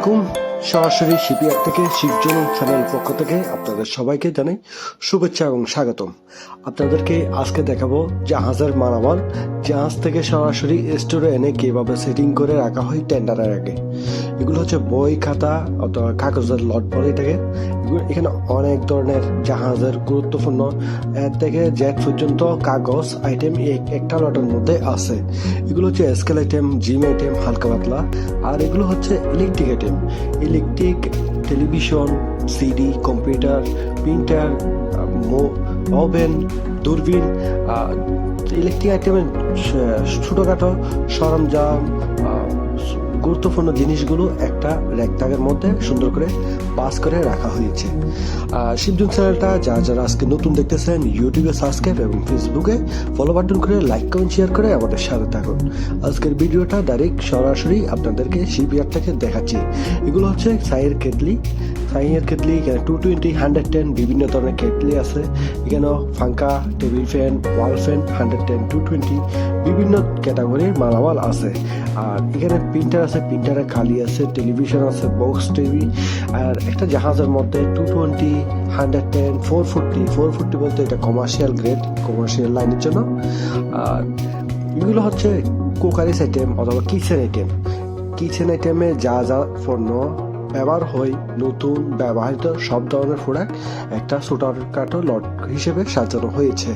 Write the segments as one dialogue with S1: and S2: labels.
S1: 功。সরাসরি শিপিয়ার থেকে শিবজন চ্যানেল পক্ষ থেকে আপনাদের সবাইকে জানাই শুভেচ্ছা এবং স্বাগতম। আপনাদেরকে আজকে দেখাবো জাহাজের মালামাল। জাহাজ থেকে সরাসরি স্টোরে এনে কীভাবে সেটিং করে রাখা হয় টেন্ডারের আগে। এগুলো হচ্ছে বই, খাতা অথবা কাগজের লট বলে থাকে। এখানে অনেক ধরনের জাহাজের গুরুত্বপূর্ণ থেকে জেট পর্যন্ত কাগজ, আইটেম একটা লটের মধ্যে আছে। এগুলো হচ্ছে স্কেল আইটেম, জিম আইটেম, হালকা পাতলা। আর এগুলো হচ্ছে electric item. Electric television CD computer printer oven দূরবীন ইলেকট্রিক আইটেমের ছোটোখাটো সরঞ্জাম আহ, গুরুত্বপূর্ণ জিনিসগুলো একটা র্যাকটাগের মধ্যে সুন্দর করে পাস করে রাখা হয়েছে। শিবজুন চ্যানেলটা যারা যারা আজকে নতুন দেখতেছেন ইউটিউবে সাবস্ক্রাইব এবং ফেসবুকে ফলো বাটন করে লাইক কমেন্ট শেয়ার করে আমাদের সাথে থাকুন। আজকের ভিডিওটা ডাইরেক্ট সরাসরি আপনাদেরকে শিপিয়ার থেকে দেখাচ্ছি। এগুলো হচ্ছে সাইয়ের কেটলি। সাইয়ের কেটলি, এখানে টু টোয়েন্টি হান্ড্রেড টেন বিভিন্ন ধরনের কেটলি আছে। এখানে ফাঙ্কা table fan wall fan hundred ten two twenty বিভিন্ন ক্যাটাগরির মালামাল আছে। আর এখানে প্রিন্টার আছে প্রিন্টারে খালি আছে টেলিভিশন আছে বক্স টিভি আর একটা জাহাজের মধ্যে two twenty hundred ten four forty four forty বলতে এটা কমার্শিয়াল গ্রেড কমার্শিয়াল লাইনের জন্য। আর এগুলো হচ্ছে কুকারিস আইটেম অথবা কিচেন আইটেম কিচেন আইটেমে যা যা পণ্য ব্যবহার হয় নতুন ব্যবহৃত সব ধরনের প্রোডাক্ট একটা ছোটখাটো লট হিসেবে সাজানো হয়েছে।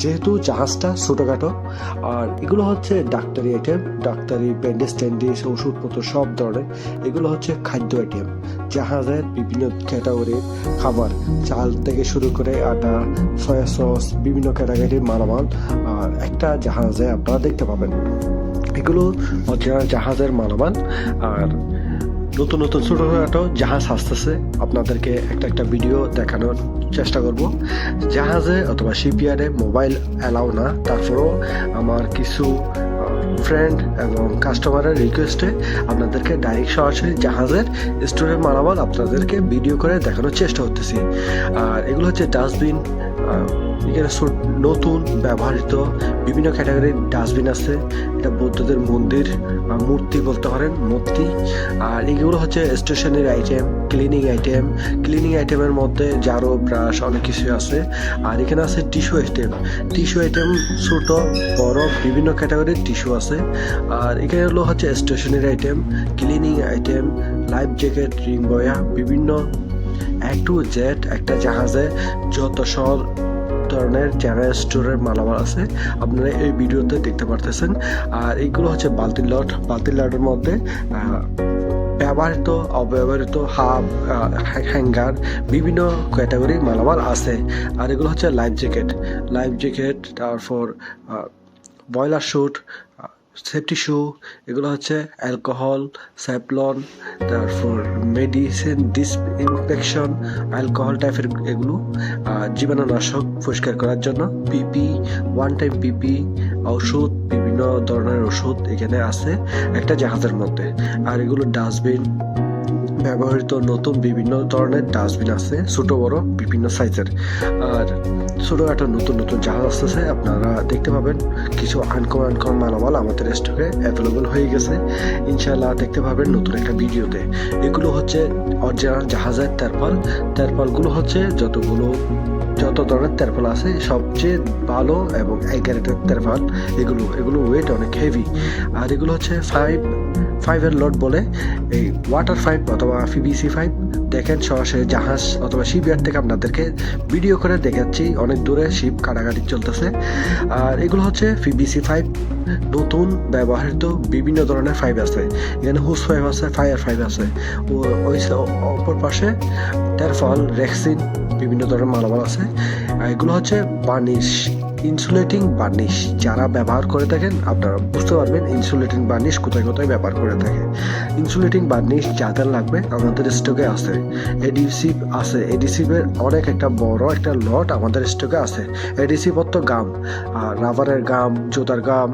S1: যেহেতু জাহাজটা ছোটখাটো, আর এগুলো হচ্ছে ডাক্তারি আইটেম ডাক্তারি ব্যান্ডেজ, ট্যান্ডেজ, ওষুধপত্র সব ধরনের। এগুলো হচ্ছে খাদ্য আইটেম জাহাজের বিভিন্ন ক্যাটাগরির খাবার, চাল থেকে শুরু করে আটা সয়া সস বিভিন্ন ক্যাটাগরির মালামাল, আর একটা জাহাজে আপনারা দেখতে পাবেন। এগুলো অরিজিনাল জাহাজের মালামাল, আর নতুন নতুন ছোটোখাটো জাহাজ আসতেছে আপনাদেরকে একটা একটা ভিডিও দেখানোর চেষ্টা করব। জাহাজে অথবা শিপইয়ার্ডে মোবাইল অ্যালাউ না। তারপরেও আমার কিছু ফ্রেন্ড এবং কাস্টমারের রিকোয়েস্টে আপনাদেরকে ডাইরেক্ট সরাসরি জাহাজের স্টোরের মালামাল আপনাদেরকে ভিডিও করে দেখানোর চেষ্টা করতেছি। আর এগুলো হচ্ছে ডাস্টবিন এখানে নতুন ব্যবহৃত বিভিন্ন ক্যাটাগরির ডাস্টবিন আছে। এটা বৌদ্ধদের মন্দির মূর্তি বলতে পারেন, মূর্তি। আর এগুলো হচ্ছে stationery item cleaning item cleaning আইটেমের মধ্যে জারো ব্রাশ অনেক কিছু আছে। আর এখানে আছে টিস্যু আইটেম টিস্যু আইটেম ছোট, বড়, বিভিন্ন ক্যাটাগরির টিস্যু আছে। আর এখানে হলো হচ্ছে stationery item cleaning item life jacket ring buoy বিভিন্ন এক টু একটা জাহাজে যত সব ধরনের জায়গা স্টোরের মালামাল আছে। আপনারা এই ভিডিওতে দেখতে পারতেছেন। আর এইগুলো হচ্ছে বালতি লট বালতি লটের মধ্যে ব্যবহৃত, অব্যবহৃত হাফ হ্যাঙ্গার বিভিন্ন ক্যাটাগরির মালামাল আছে। আর এগুলো হচ্ছে লাইফ জ্যাকেট। লাইফ জ্যাকেট, তারপর বয়লার শ্যুট সেফটি শু, এগুলো হচ্ছে অ্যালকোহল স্যাপলন তারপর মেডিসিন ডিসইনফেকশন অ্যালকোহল টাইপের এগুলো জীবাণুনাশক পরিষ্কার করার জন্য পিপি ওয়ান টাইম পিপি ওষুধ বিভিন্ন ধরনের ওষুধ এখানে আছে, একটা জাহাজের মধ্যে। আর এগুলো ডাস্টবিন ব্যবহৃত নতুন বিভিন্ন ধরনের ডাস্টবিন আছে, ছোট, বড়, বিভিন্ন সাইজের। আর ছোটখাটো নতুন নতুন জাহাজ আসতেছে, আপনারা দেখতে পাবেন কিছু আনকম আনকমন মালামাল আমাদের স্টকে অ্যাভেলেবল হয়ে গেছে। ইনশাল্লাহ দেখতে পাবেন নতুন একটা ভিডিওতে। এগুলো হচ্ছে অরিজিনাল জাহাজের তেরপাল। তেরপালগুলো হচ্ছে যতগুলো, যত ধরনের তেরপাল আছে, সবচেয়ে ভালো এবং এগারেটের তেরপাল। এগুলো এগুলো ওয়েট অনেক হেভি আর এগুলো হচ্ছে ফাইভ ফাইভের লট বলে। এই ওয়াটার ফাইভ অথবা পিভিসি ফাইভ দেখেন সরাসরি জাহাজ অথবা শিপইয়ার্ড থেকে আপনাদেরকে ভিডিও করে দেখাচ্ছি। অনেক দূরে শিপ কাটাকাটি চলতেছে। আর এগুলো হচ্ছে পিভিসি ফাইভ নতুন ব্যবহৃত বিভিন্ন ধরনের ফাইভ আছে। এখানে হুস ফাইভ আছে ফায়ার ফাইভ আছে। ও, ওই অপর পাশে টারফল রেক্সিন বিভিন্ন ধরনের মালামাল আছে। এগুলো হচ্ছে বার্নিশ ইনসুলেটিং বার্নিশ যারা ব্যবহার করে থাকেন, আপনারা বুঝতে পারবেন ইনসুলেটিং বার্নিশ কোথায় কোথায় ব্যবহার করে থাকে। ইনসুলেটিং বার্নিশ যাদের লাগবে, আমাদের স্টকে আছে। এডিসিভ আছে। এডিসিভের অনেক একটা বড় একটা লট আমাদের স্টকে আছে। এডিসিভ অত গাম রাবারের গাম জুতার গাম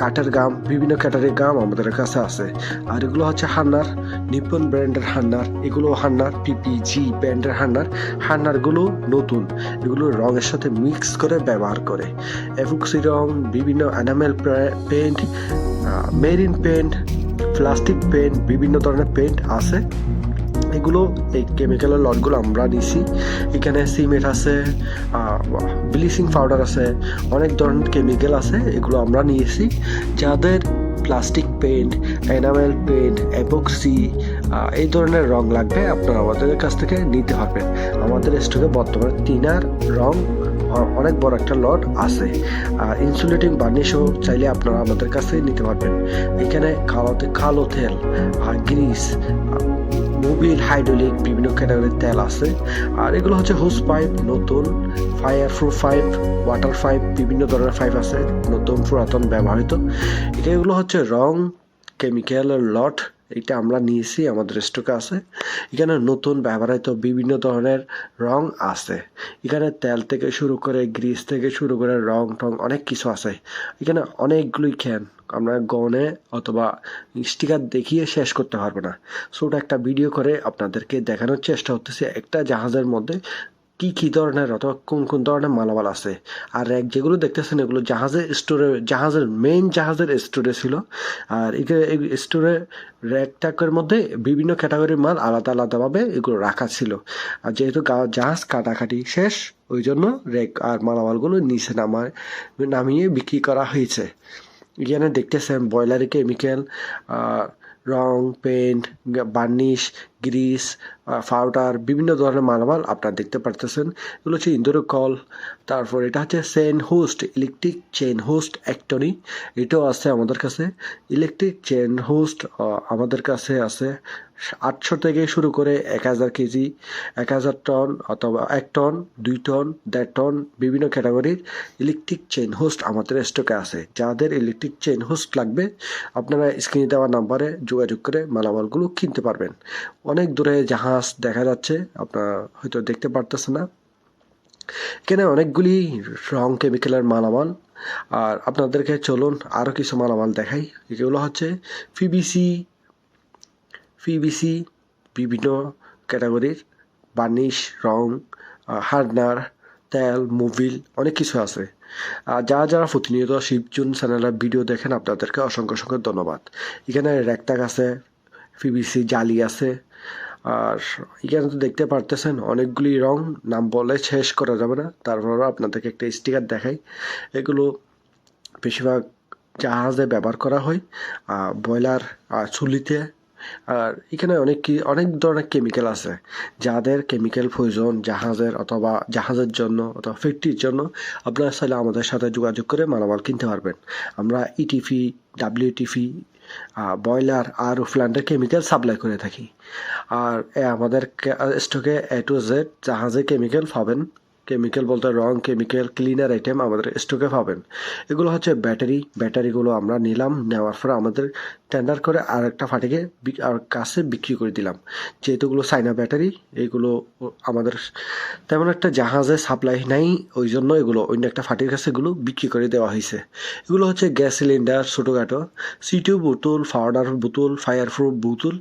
S1: কাঠের গাম বিভিন্ন ক্যাটারির গাম আমাদের কাছে আছে। আর এগুলো হচ্ছে হান্নার নিপন ব্র্যান্ডের হান্নার এগুলো হান্নার পিপিজি ব্র্যান্ডের হান্নার। হান্নারগুলো নতুন, এগুলো রঙের সাথে মিক্স করে ব্যবহার করে। এফুক্সি রং বিভিন্ন enamel paint marine paint plastic paint বিভিন্ন ধরনের পেন্ট আছে। এগুলো এই কেমিক্যালের লটগুলো আমরা নিছি। এখানে সিমেন্ট আছে ব্লিচিং পাউডার আছে, অনেক ধরনের কেমিক্যাল আছে, এগুলো আমরা নিয়েছি। যাদের plastic paint enamel paint epoxy এই ধরনের রং লাগবে, আপনারা আমাদের কাছ থেকে নিতে পারবেন। আমাদের স্টকে বর্তমানে তিনার রং অনেক বড় একটা লট আছে। ইনসুলেটিং বার্নিশও চাইলে আপনারা আমাদের কাছে নিতে পারবেন। এখানে কালো তে- কালো তেল গ্রিস মোবিল হাইড্রোলিক বিভিন্ন ক্যাটাগরির তেল আছে। আর এগুলো হচ্ছে হুস পাইপ নতুন fire proof pipe water pipe বিভিন্ন ধরনের পাইপ আছে, নতুন পুরাতন ব্যবহৃত। এগুলো হচ্ছে রং কেমিক্যালের লট এটা আমরা নিয়েছি, আমাদের স্টকে আছে। এখানে নতুন ব্যবহৃত বিভিন্ন ধরনের রং আছে। এখানে তেল থেকে শুরু করে গ্রিস থেকে শুরু করে রং টং অনেক কিছু আছে। এখানে অনেকগুলোই ক্যান আমরা গনে অথবা স্টিকার দেখিয়ে শেষ করতে পারব না। সো ওটা একটা ভিডিও করে আপনাদেরকে দেখানোর চেষ্টা হতেছে একটা জাহাজের মধ্যে কি কি ধরনের অথবা কোন কোন ধরনের মালামাল আছে? আর র্যাক যেগুলো দেখতেছেন এগুলো জাহাজের স্টোরে, জাহাজের মেইন জাহাজের স্টোরে ছিল। আর স্টোরে র্যাক ট্যাকের মধ্যে বিভিন্ন ক্যাটাগরির মাল আলাদা, আলাদাভাবে এগুলো রাখা ছিল। আর যেহেতু জাহাজ কাটাকাটি শেষ ওই জন্য র্যাক আর মালামালগুলো নিচে নামায়, নামিয়ে বিক্রি করা হয়েছে। এখানে দেখতেছেন বয়লারি কেমিক্যাল রং পেন্ট বার্নিশ গ্রিস পাউডার বিভিন্ন ধরনের মালামাল আপনারা দেখতে পারতেছেন। এগুলো হচ্ছে ইন্দোর কল। তারপর এটা হচ্ছে Sen hoist, electric chain hoist একটনি এটাও আছে আমাদের কাছে। ইলেকট্রিক চেন হোস্ট আমাদের কাছে আছে আটশো থেকে শুরু করে এক হাজার কেজি, এক হাজার টন অথবা এক টন, দুই টন, দেড় টন বিভিন্ন ক্যাটাগরির ইলেকট্রিক চেন হোস্ট আমাদের স্টকে আছে। যাদের ইলেকট্রিক চেন হোস্ট লাগবে, আপনারা স্ক্রিনে দেওয়া নাম্বারে যোগাযোগ করে মালামালগুলো কিনতে পারবেন। অনেক দূরে জাহাজ দেখা যাচ্ছে, আপনারা হয়তো দেখতে পারতেছে না। এখানে অনেকগুলি রং কেমিক্যালের মালামাল। আর আপনাদেরকে চলুন আরও কিছু মালামাল দেখাই। এগুলো হচ্ছে পিবিসি পিবিসি বিভিন্ন ক্যাটাগরির বার্নিশ রং হার্ডনার তেল মোবিল অনেক কিছু আছে। আর যারা যারা প্রতিনিয়ত শিবজুন চ্যানেলের ভিডিও দেখেন, আপনাদেরকে অসংখ্য অসংখ্য ধন্যবাদ। এখানে র্যাকটাক আছে পিবিসি জালি আছে। আর এখানে তো দেখতে পারতেছেন অনেকগুলি রং, নাম বলে শেষ করা যাবে না। তারপরও আপনাদেরকে একটা স্টিকার দেখাই। এগুলো বেশিরভাগ জাহাজে ব্যবহার করা হয় ব্রয়লার চুলিতে। আর এখানে অনেক কি, অনেক ধরনের কেমিক্যাল আছে, যাদের কেমিক্যাল প্রয়োজন জাহাজের অথবা জাহাজের জন্য অথবা ফ্যাক্টরির জন্য। আপনারা চাইলে আমাদের সাথে যোগাযোগ করে মালামাল কিনতে পারবেন। আমরা E ইটিফি ডাব্লিউটিফি বয়লার আর প্ল্যান্টের কেমিক্যাল সাপ্লাই করে থাকি। আর আমাদের স্টকে এ টু জেড জাহাজে কেমিক্যাল পাবেন। কেমিক্যাল বলতে রং কেমিক্যাল ক্লিনার আইটেম আমাদের স্টকে পাবেন। এগুলো হচ্ছে ব্যাটারি ব্যাটারিগুলো আমরা নিলাম, নেওয়ার পর আমাদের টেন্ডার করে আর একটা ফাটিকে আর কাছে বিক্রি করে দিলাম। যেহেতু এগুলো চাইনা ব্যাটারি এগুলো আমাদের তেমন একটা জাহাজে সাপ্লাই নাই ওই জন্য এগুলো অন্য একটা ফাটির কাছে এগুলো বিক্রি করে দেওয়া হয়েছে। এগুলো হচ্ছে গ্যাস সিলিন্ডার, ছোটোখাটো সিটিউ বোতল পাউডার বোতল ফায়ার প্রুফ বোতল,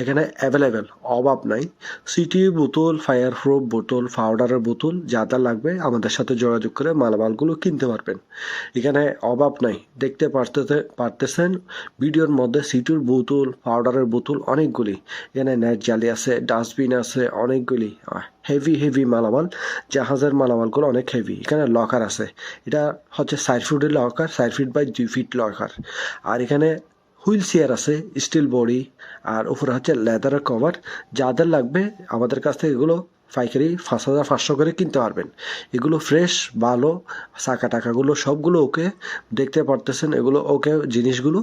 S1: এখানে অ্যাভেলেবেল অভাব নাই। সিটিউ বোতল ফায়ার প্রুফ বোতল পাউডারের বোতল, যা যা লাগবে, আমাদের সাথে যোগাযোগ করে মালামালগুলো কিনতে পারবেন। এখানে অভাব নাই। দেখতে পারতে পারতেছেন, ভিডিওর মধ্যে সিটির বোতল, পাউডারের বোতল অনেকগুলি। এখানে নেট জালি আছে, ডাস্টবিন আছে, অনেকগুলি। হেভি হেভি মালামাল, জাহাজের মালামালগুলো অনেক হেভি এখানে লকার আছে। এটা হচ্ছে সাইড ফিটের লকার সাইড ফিট বাই দুই ফিট লকার আর এখানে হুইল চেয়ার আছে, স্টিল বডি। আর উপরে হচ্ছে লেদারের কভার যাদের লাগবে, আমাদের কাছ থেকে এগুলো পাইকারি পাঁচ হাজার পাঁচশো করে কিনতে পারবেন। এগুলো ফ্রেশ ভালো, চাকা টাকাগুলো সবগুলো ওকে দেখতে পারতেছেন, এগুলো ওকে জিনিসগুলো।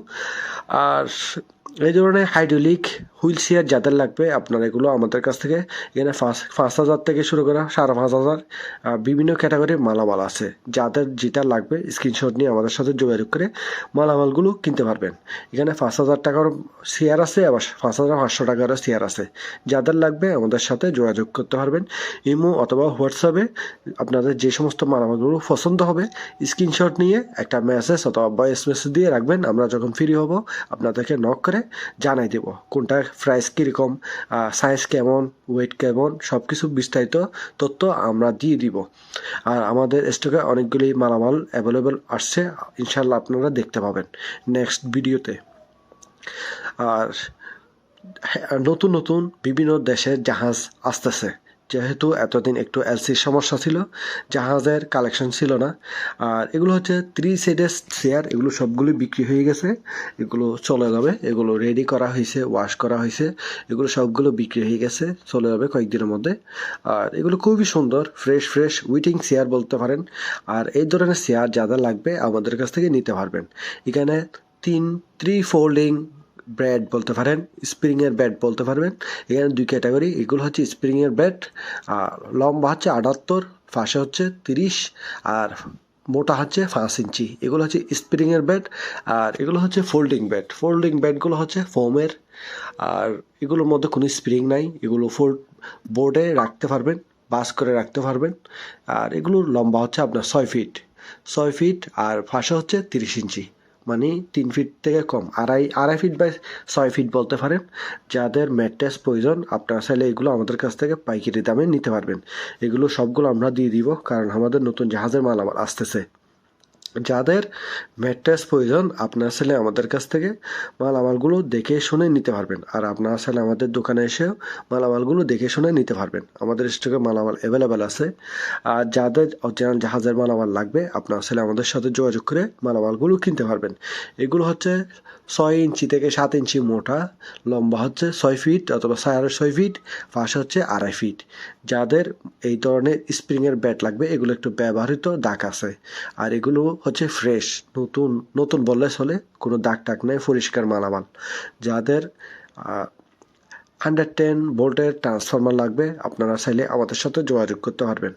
S1: আর এই ধরনের হাইড্রোলিক হুইল চেয়ার যাদের লাগবে, আপনারা এগুলো আমাদের কাছ থেকে এখানে পাঁচ হাজার থেকে শুরু করে সাড়ে পাঁচ হাজার বিভিন্ন ক্যাটাগরির মালামাল আছে। যাদের যেটা লাগবে স্ক্রিনশট নিয়ে আমাদের সাথে যোগাযোগ করে মালামালগুলো কিনতে পারবেন। এখানে পাঁচ হাজার টাকার শেয়ার আছে, আবার পাঁচ হাজার পাঁচশো টাকারও শেয়ার আছে। যাদের লাগবে, আমাদের সাথে যোগাযোগ করতে পারবেন। ইমো অথবা হোয়াটসঅ্যাপে আপনাদের যে সমস্ত মালামালগুলো পছন্দ হবে স্ক্রিনশট নিয়ে একটা মেসেজ অথবা ভয়েস মেসেজ দিয়ে রাখবেন। আমরা যখন ফ্রি হব, আপনাদেরকে নক করে জানাই দেব। কোনটা প্রাইস কীরকম সাইজ কেমন ওয়েট কেমন সব কিছু বিস্তারিত তথ্য আমরা দিয়ে দিব। আর আমাদের স্টকে অনেকগুলি মালামাল অ্যাভেলেবেল আসছে ইনশাল্লাহ আপনারা দেখতে পাবেন নেক্সট ভিডিওতে আর হ্যাঁ, নতুন নতুন বিভিন্ন দেশের জাহাজ আসতেছে। যেহেতু এতদিন একটু এলসির সমস্যা ছিল, জাহাজের কালেকশন ছিল না। আর এগুলো হচ্ছে থ্রি সাইডের চেয়ার এগুলো সবগুলো বিক্রি হয়ে গেছে। এগুলো চলে যাবে, এগুলো রেডি করা হয়েছে ওয়াশ করা হয়েছে। এগুলো সবগুলো বিক্রি হয়ে গেছে, চলে যাবে কয়েকদিনের মধ্যে। আর এগুলো খুবই সুন্দর ফ্রেশ ফ্রেশ উইটিং চেয়ার বলতে পারেন। আর এই ধরনের চেয়ার যা যা লাগবে আমাদের কাছ থেকে নিতে পারবেন। এখানে তিন থ্রি ফোল্ডিং ব্যাট বলতে পারেন স্প্রিংয়ের ব্যাট বলতে পারবেন। এখানে দুই ক্যাটাগরি এগুলো হচ্ছে স্প্রিংয়ের ব্যাট আর লম্বা হচ্ছে আটাত্তর ফাঁসে হচ্ছে তিরিশ, আর মোটা হচ্ছে পাঁচ ইঞ্চি। এগুলো হচ্ছে স্প্রিংয়ের ব্যাট আর এগুলো হচ্ছে ফোল্ডিং ব্যাট ফোল্ডিং ব্যাটগুলো হচ্ছে ফোমের আর এগুলোর মধ্যে কোনো স্প্রিং নাই। এগুলো ফোল্ড বোর্ডে রাখতে পারবেন, বাস করে রাখতে পারবেন, আর এগুলোর লম্বা হচ্ছে আপনার ছয় ফিট ছয় ফিট আর ফাঁসে হচ্ছে তিরিশ ইঞ্চি। মানে তিন ফিট থেকে কম, আড়াই আড়াই ফিট বাই ছয় ফিট বলতে পারেন, যাদের ম্যাট্রেস প্রয়োজন, আপনারা চাইলে এগুলো আমাদের কাছ থেকে পাইকারি দামে নিতে পারবেন। এগুলো সবগুলো আমরা দিয়ে দিব, কারণ আমাদের নতুন জাহাজের মাল আবার আসতেছে। যাদের ম্যাট্রেস প্রয়োজন, আপনার ছেলে আমাদের কাছ থেকে মালামালগুলো দেখে শুনে নিতে পারবেন। আর আপনার ছেলে আমাদের দোকানে এসেও মালামালগুলো দেখে শুনে নিতে পারবেন। আমাদের স্টকে মালামাল অ্যাভেলেবেল আছে। আর যাদের জাহাজের মালামাল লাগবে, আপনার ছেলে আমাদের সাথে যোগাযোগ করে মালামালগুলো কিনতে পারবেন। এগুলো হচ্ছে ছয় ইঞ্চি থেকে সাত ইঞ্চি মোটা, লম্বা হচ্ছে ছয় ফিট অথবা সাড়ে ছয় ফিট পাশ হচ্ছে আড়াই ফিট যাদের এই ধরনের স্প্রিংয়ের ব্যাট লাগবে, এগুলো একটু ব্যবহৃত দাগ আছে। আর এগুলো হচ্ছে ফ্রেশ নতুন নতুন বললে চলে, কোনো দাগ টাগ নেই, পরিষ্কার মালামাল। যাদের হান্ড্রেড টেন ভোল্টের ট্রান্সফরমার লাগবে, আপনারা চাইলে আমাদের সাথে যোগাযোগ করতে পারবেন।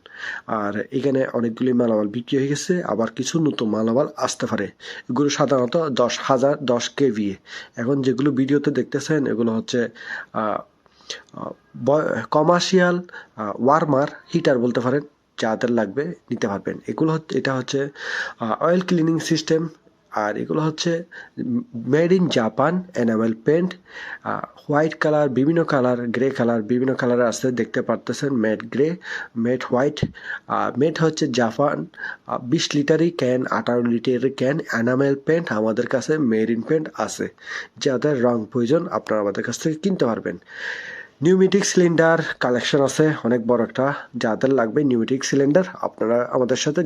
S1: আর এখানে অনেকগুলি মালামাল বিক্রি হয়ে গেছে, আবার কিছু নতুন মালামাল আসতে পারে। এগুলো সাধারণত দশ হাজার, দশ কেভিএ এখন যেগুলো ভিডিওতে দেখতেছেন, এগুলো হচ্ছে কমার্শিয়াল ওয়ার্মার হিটার বলতে পারেন। যাদের লাগবে, নিতে পারবেন। এগুলো হচ্ছে, এটা হচ্ছে অয়েল ক্লিনিং সিস্টেম আর এগুলো হচ্ছে made in Japan enamel paint white colour বিভিন্ন কালার গ্রে কালার বিভিন্ন কালার আছে দেখতে পারতেছেন made grey made white made হচ্ছে জাপান বিশ লিটারই ক্যান আঠারো লিটারের ক্যান এনামেল পেন্ট আমাদের কাছে মেড মেরিন পেন্ট আছে, যাদের রং প্রয়োজন, আপনারা আমাদের কাছ থেকে কিনতে পারবেন। নিউমেটিক সিলিন্ডার কালেকশন আছে অনেক বড় একটা। যাদের লাগবে নিউমেটিক সিলিন্ডার আপনারা আমাদের সাথে